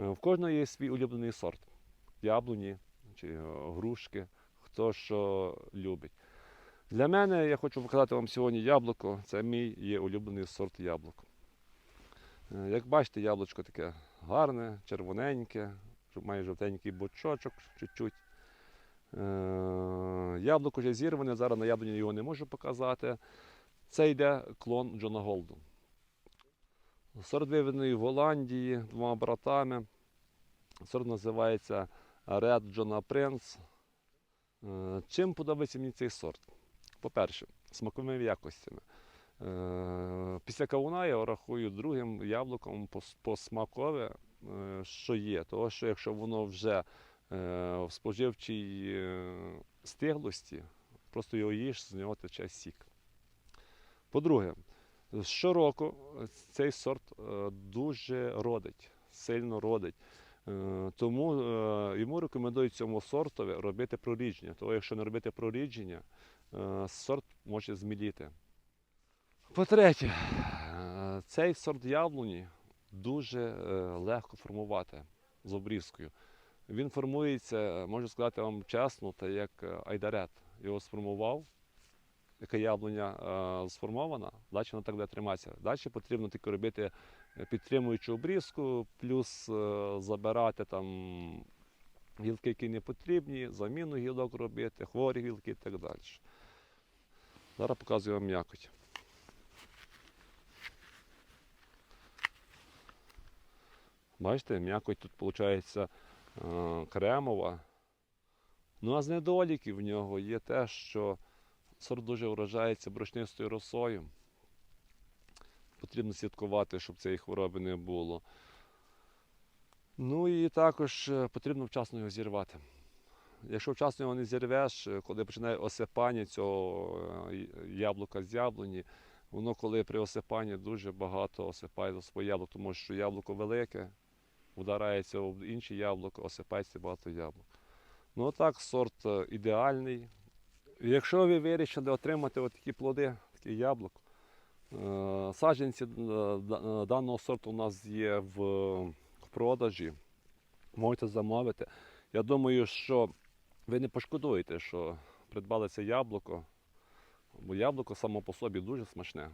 Е, В кожного є свій улюблений сорт. Яблуні чи е, грушки, хто що любить. Для мене я хочу показати вам сьогодні яблуко. Це мій є улюблений сорт яблук. Е, Як бачите, яблучко таке гарне, червоненьке, має жовтенький бочочок чуть-чуть. Яблуко вже зірване, зараз на яблуні його не можу показати. Це йде клон Джона Голду. Сорт виведений в Голландії двома братами. Сорт називається Red Джона Принц. Е, Чим подобається мені цей сорт? По-перше, смаковими якостями. Е, Після кавуна я рахую другим яблуком по, с- по смакове, е, що є. Тому що якщо воно вже в споживчій стиглості, просто його їш, з нього тече сік. По-друге, щороку цей сорт е, дуже родить, сильно родить. Е, Тому е, йому рекомендують цьому сортові робити прорідження. Тому якщо не робити прорідження, е, сорт може зміліти. По-третє, е, цей сорт яблуні дуже е, легко формувати з обрізкою. Він формується, е, можу сказати вам чесно, та як е, айдарет. Його сформував, яка яблуня е, сформована, далі вона так буде триматися. Далі потрібно тільки робити е, підтримуючу обрізку, плюс е, забирати там гілки, які не потрібні, заміну гілок робити, хворі гілки і так далі. Зараз показую вам м'якоть. Бачите, м'якоть тут виходить кремова. Ну а з недоліків в нього є те, що сорт дуже вражається борошнистою росою. Потрібно слідкувати, щоб цієї хвороби не було. Ну і також е, потрібно вчасно його зірвати. Якщо вчасно його не зірвеш, е, коли починає осипання цього е, яблука з яблуні, воно коли при осипанні дуже багато осипає за своє яблуко, тому що яблуко велике, вдарається в інше яблуко, осипається багато яблук. Ну так, сорт ідеальний. Якщо ви вирішили отримати от такі плоди, такі яблук, е, саджанці е, е, даного сорту у нас є в продажі. Можете замовити. Я думаю, що ви не пошкодуєте, що придбали це яблуко, бо яблуко само по собі дуже смачне.